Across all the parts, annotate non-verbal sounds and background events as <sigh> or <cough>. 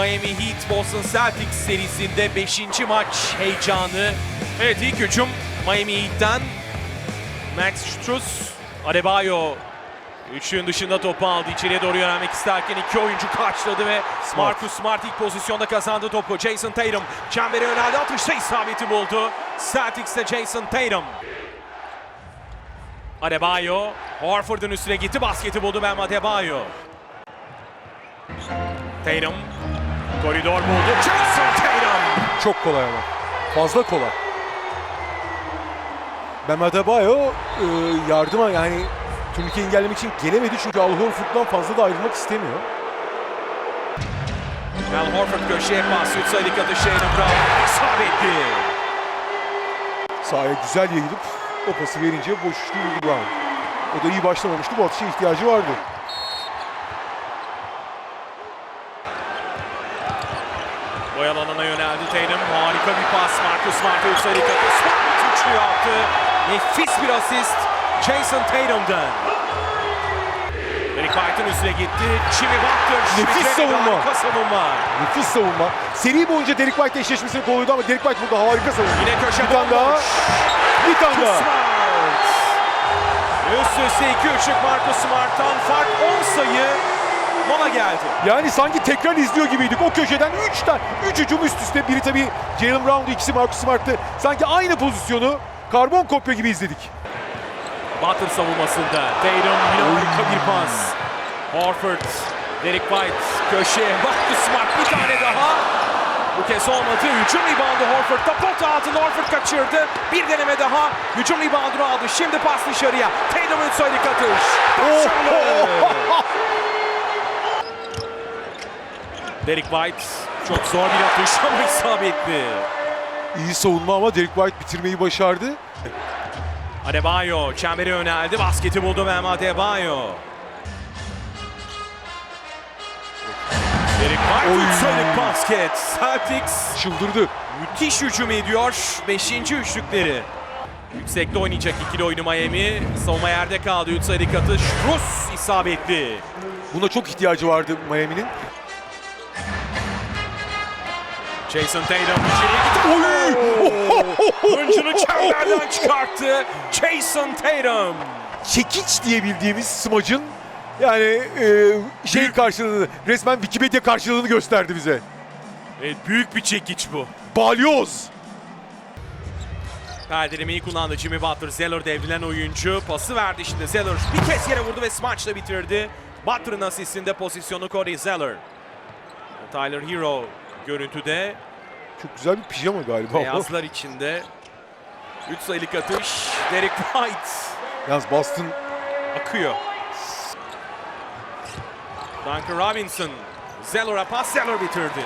Miami Heat Boston Celtics serisinde 5. maç heyecanı. Evet ilk hücum Miami Heat'ten Max Strus, Adebayo Üçlüğün dışında topu aldı. İçeriye doğru yönelmek isterken iki oyuncu karşıladı ve Marcus Smart ilk pozisyonda kazandı topu. Jason Tatum çembere yöneldi. Atışta isabeti buldu. Celtics'te Jason Tatum. Adebayo Horford'un üstüne gitti. Basketi buldu Bam Adebayo. Tatum koridor buldu. Jason Tatum. Çok kolay ama. Fazla kolay. Bam Adebayo e, yardıma yani turnikeyi engellemek için gelemedi çünkü Al Horford'dan fazla da ayrılmak istemiyor. Al Horford köşeye pas. Üç sayılık atışı Jaylen Brown. İsabetli. Sahaya güzel yayılıp o pası verince boş üçlü Brown. O da iyi başlamamıştı. Bu atışa ihtiyacı vardı. Boyalı alana yöneldi Tatum. Harika bir pas. Marcus sayılık atış. Smart üçlü yaptı. Nefis bir asist. Jason Tatum'dan. Derek White'ın üstüne gitti. Jimmy Butler. Nefis Schmidt'e savunma. Harika savunma. Nefis savunma. Seri boyunca Derek White eşleşmesini kovalıyordu ama Derek White burada harika savundu. Yine köşe Bir tane daha. Bir tane daha. Üst üste iki üçlük Marcus Smart'tan fark 10 sayı. Mola geldi. Yani sanki tekrar izliyor gibiydik. O köşeden 3 tane, 3 hücum üst üste. Biri tabii Jalen Brown'du, ikisi Marcus Smart'tı. Sanki aynı pozisyonu karbon kopya gibi izledik. Butler savunmasında. Tatum yine harika bir pas. Horford, Derek White köşeye baktı Smart bir tane daha. Bu kez olmadı. Hücum reboundu Horford'da. Pot altında Horford kaçırdı. Bir deneme daha. Hücum reboundunu aldı. Şimdi pas dışarıya. Tatum'un sayılık atış. Başarılı. <laughs> Derek White çok zor bir atış ama <laughs> isabetli. İyi savunma ama Derek White bitirmeyi başardı. <laughs> Adebayo çembere yöneldi. Basketi buldu Mehmet Adebayo. Derek White Oy. üç sayılık basket. Celtics Çıldırdı. müthiş hücum ediyor. Beşinci üçlükleri. Yüksekte oynayacak ikili oyunu Miami. Savunma yerde kaldı. Üç sayılık atış. Rus isabetli. Buna çok ihtiyacı vardı Miami'nin. Jason Tatum içeriye gitti. Hıncını <laughs> çemberden çıkarttı. Jason Tatum. Çekiç diye bildiğimiz smacın yani e, şey karşılığını, resmen Wikipedia karşılığını gösterdi bize. Evet, büyük bir çekiç bu. Balyoz. Perdelemeyi kullandı Jimmy Butler. Zeller devrilen oyuncu. Pası verdi şimdi Zeller. Bir kez yere vurdu ve smaçla bitirdi. Butler'ın asistinde pozisyonu Corey Zeller. Tyler Hero görüntüde. Çok güzel bir pijama galiba. Beyazlar içinde. 3 sayılık atış. Derek White Yalnız Boston akıyor. Duncan Robinson. Zeller'a pas. Zeller bitirdi.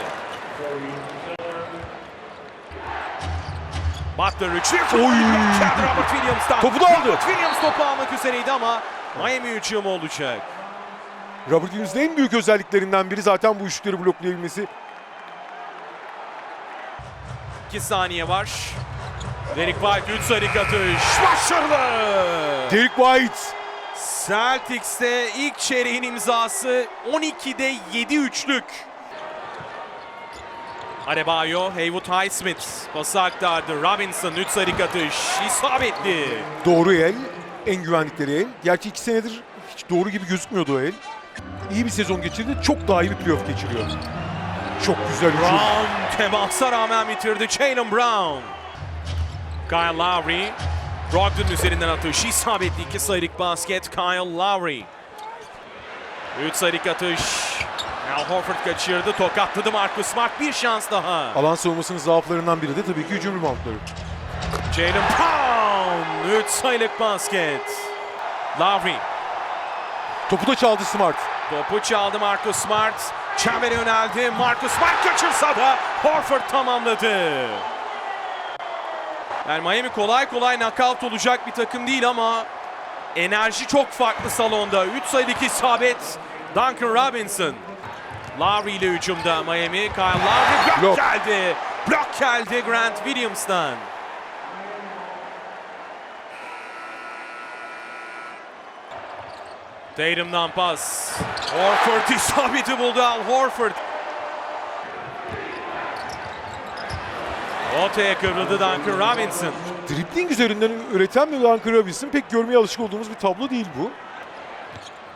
Butler üçlü. Oy! Robert Williams'tan. Topu da aldı. Robert Williams topu almak üzereydi ama Miami hücumu olacak. Robert Williams'ın en büyük özelliklerinden biri zaten bu üçlükleri bloklayabilmesi. 2 saniye var. Derek White 3 sayılık atış. Başarılı. Derek White. Celtics'te ilk çeyreğin imzası 12'de 7 üçlük. Adebayo, Haywood Highsmith pası aktardı. Robinson 3 sayılık atış. İsabetli. Doğru el. En güvendikleri el. Gerçi iki senedir hiç doğru gibi gözükmüyordu o el. İyi bir sezon geçirdi. Çok daha iyi bir playoff geçiriyor. Çok güzel hücum. Brown temasa rağmen bitirdi. Jalen Brown. Kyle Lowry. Brogdon üzerinden atış. İsabetli 2 sayılık basket. Kyle Lowry. 3 sayılık atış. Al Horford kaçırdı. Tokatladı Marcus Smart. Bir şans daha. Alan savunmasının zaaflarından biri de tabii ki hücum reboundları. Jalen Brown. 3 sayılık basket. Lowry. Topu da çaldı Smart. Topu çaldı Marcus Smart. Çembere yöneldi. Marcus Smart kaçırsa da Horford tamamladı. Yani Miami kolay kolay knockout olacak bir takım değil ama enerji çok farklı salonda. 3 sayılık isabet Duncan Robinson. Lowry ile hücumda Miami. Kyle Lowry blok Blok. geldi. Blok geldi Grant Williams'tan. Tatum'dan pas. Horford <laughs> isabeti buldu Al Horford. Ortaya kıvrıldı Duncan Robinson. Dribbling üzerinden üreten bir Duncan Robinson pek görmeye alışık olduğumuz bir tablo değil bu.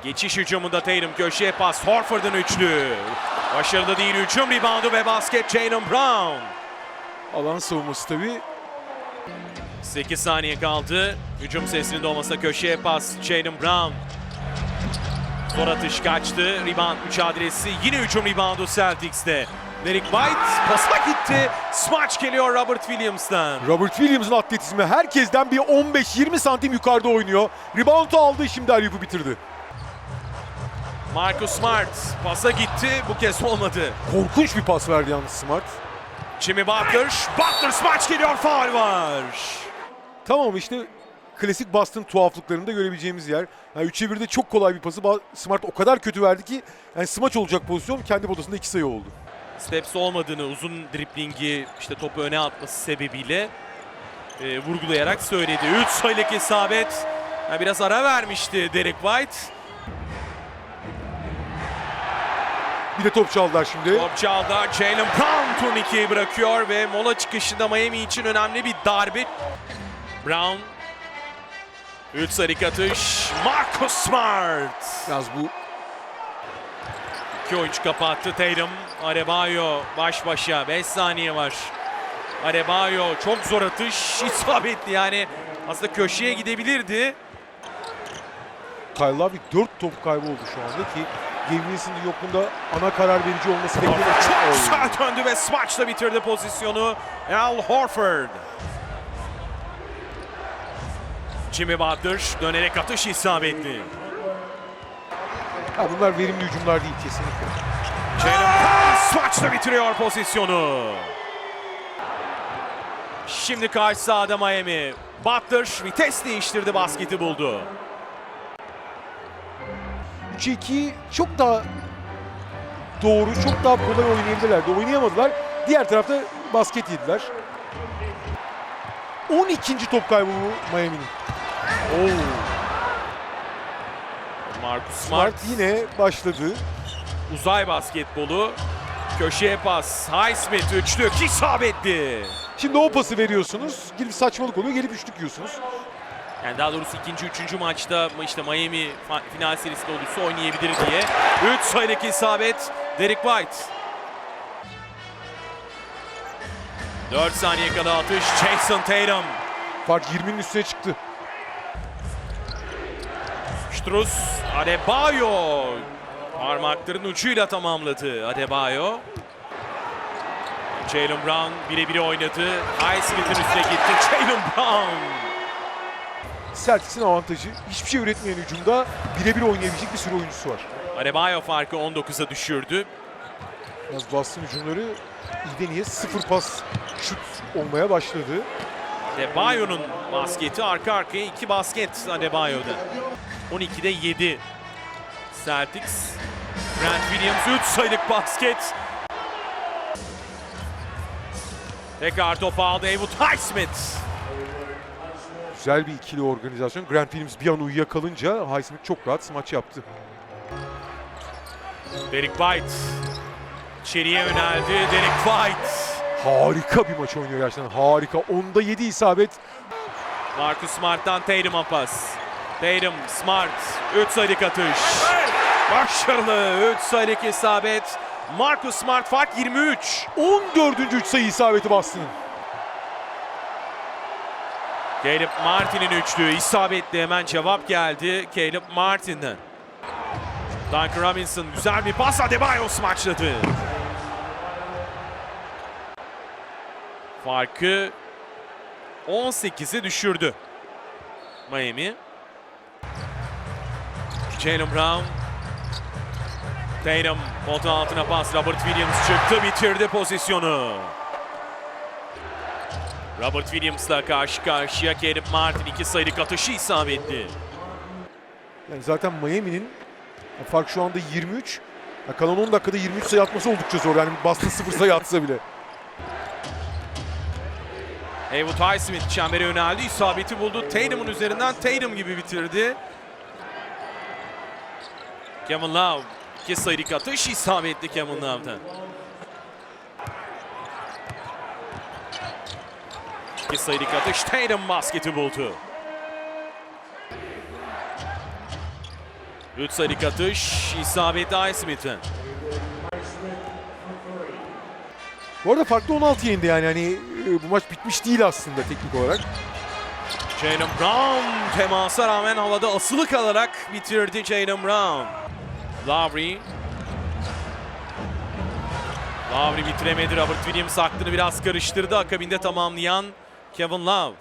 Geçiş hücumunda Tatum köşeye pas. Horford'un üçlü. Başarılı değil hücum reboundu ve basket Jalen Brown. Alan savunması tabii 8 saniye kaldı. Hücum sesinin de olmasa köşeye pas Jalen Brown. Son atış kaçtı. Rebound mücadelesi. Yine hücum reboundu Celtics'te. Derek White pasa gitti. Smaç geliyor Robert Williams'tan. Robert Williams'ın atletizmi herkesten bir 15-20 santim yukarıda oynuyor. Rebound'u aldı şimdi Aliyup'u bitirdi. Marcus Smart pasa gitti. Bu kez olmadı. Korkunç bir pas verdi yalnız Smart. Jimmy Butler. Butler smaç geliyor. Faul var. Tamam işte klasik Boston tuhaflıklarında görebileceğimiz yer. Yani 3'e 1'de çok kolay bir pası Smart o kadar kötü verdi ki yani smaç olacak pozisyon kendi potasında 2 sayı oldu. Steps olmadığını uzun driplingi işte topu öne atması sebebiyle e, vurgulayarak söyledi. 3 sayılık isabet. Yani biraz ara vermişti Derek White. Bir de top çaldılar şimdi. Top çaldı. Jalen Brown turnikeyi bırakıyor ve mola çıkışında Miami için önemli bir darbe. Brown. 3 sayılık atış. Marcus Smart. Yalnız bu İki oyuncu kapattı. Tatum, Adebayo baş başa. 5 saniye var. Adebayo çok zor atış. <laughs> isabetli yani. Aslında köşeye gidebilirdi. Kyle Lowry 4 top kaybı oldu şu anda ki Wilson'ın yokluğunda ana karar verici olması Çok bekleniyor. sert döndü ve smaçla bitirdi pozisyonu. Al Horford. Jimmy Butler dönerek atış isabetli. Ha, bunlar verimli hücumlar değil kesinlikle. Smaçla bitiriyor pozisyonu. Şimdi karşı sahada Miami. Butler vites değiştirdi basketi buldu. 3'e 2 çok daha doğru, çok daha kolay oynayabilirlerdi. Oynayamadılar. Diğer tarafta basket yediler. 12. top kaybı bu Miami'nin. Marcus Smart, Smart yine başladı. uzay basketbolu. Köşeye pas. Highsmith üçlük isabetli. Şimdi o pası veriyorsunuz. Gelip saçmalık oluyor. Gelip üçlük yiyorsunuz. Yani daha doğrusu ikinci, üçüncü maçta işte Miami final serisinde olursa oynayabilir diye. 3 sayılık isabet Derek White. 4 saniye kala atış Jason Tatum. Fark 20'nin üstüne çıktı. Struz Adebayo. Parmakların ucuyla tamamladı Adebayo. Jalen Brown birebir oynadı. Highsmith'in üstüne gitti. Jalen Brown. Celtics'in avantajı hiçbir şey üretmeyen hücumda birebir oynayabilecek bir sürü oyuncusu var. Adebayo farkı 19'a düşürdü. Yalnız Boston hücumları iyiye sıfır pas şut olmaya başladı. Adebayo'nun basketi arka arkaya iki basket Adebayo'da. 12'de 7. Celtics. Grant Williams 3 sayılık basket. Tekrar topu aldı Haywood Highsmith. Güzel bir ikili organizasyon. Grant Williams bir an uyuyakalınca Highsmith çok rahat smaç yaptı. Derek White. İçeriye yöneldi. Derek White. Harika bir maç oynuyor gerçekten. Harika. Onda 7 isabet. Marcus Smart'tan Tatum'a pas. Tatum, Smart, 3 sayılık atış. Başarılı 3 sayılık isabet. Marcus Smart fark 23. 14. 3 sayı isabeti Boston'ın. Caleb Martin'in üçlüğü isabetli hemen cevap geldi Caleb Martin'den. Duncan Robinson güzel bir pas Adebayos maçladı. Farkı 18'e düşürdü. Miami. Jalen Brown. Tatum potun altına pas. Robert Williams çıktı bitirdi pozisyonu. Robert Williams'la karşı karşıya Caleb Martin iki sayılık atışı isabetli. Yani zaten Miami'nin fark şu anda 23. Ya kalan 10 dakikada 23 sayı atması oldukça zor. Yani Boston 0 sayı atsa bile. Haywood Highsmith çembere yöneldi. isabeti buldu. Tatum'un üzerinden Tatum gibi bitirdi. Kevin Love iki sayılık atış isabetli Kevin Love'dan. İki sayılık atış. Tatum basketi buldu. Üç sayılık atış. İsabetli Highsmith'in. Bu arada farklı 16 yendi yani hani e, bu maç bitmiş değil aslında teknik olarak. Jalen Brown temasa rağmen havada asılı kalarak bitirdi Jalen Brown. Lowry. Lowry bitiremedi. Robert Williams aklını biraz karıştırdı. Akabinde tamamlayan Kevin Love.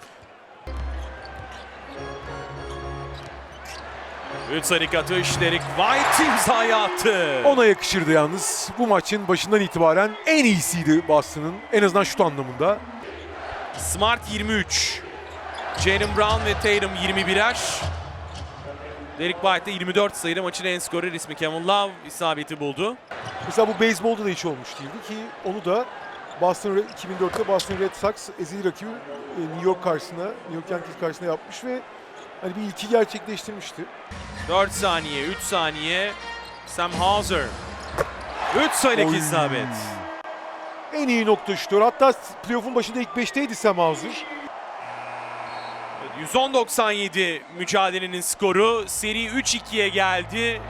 Üç sarı atış. Derek White imzaya attı. Ona yakışırdı yalnız. Bu maçın başından itibaren en iyisiydi Boston'ın. En azından şut anlamında. Smart 23. Jalen Brown ve Tatum 21'er. Derek White de 24 sayılı maçın en skorer ismi Kevin Love isabeti buldu. Mesela bu beyzbolda da hiç olmuş değildi ki onu da Boston Red- 2004'te Boston Red Sox ezeli rakibi e, New York karşısına, New York Yankees karşısında yapmış ve hani bir ilki gerçekleştirmişti. 4 saniye, 3 saniye. Sam Hauser. 3 sayılık isabet. En iyi nokta şutör. Hatta playoff'un başında ilk 5'teydi Sam Hauser. 110-97 mücadelenin skoru. Seri 3-2'ye geldi.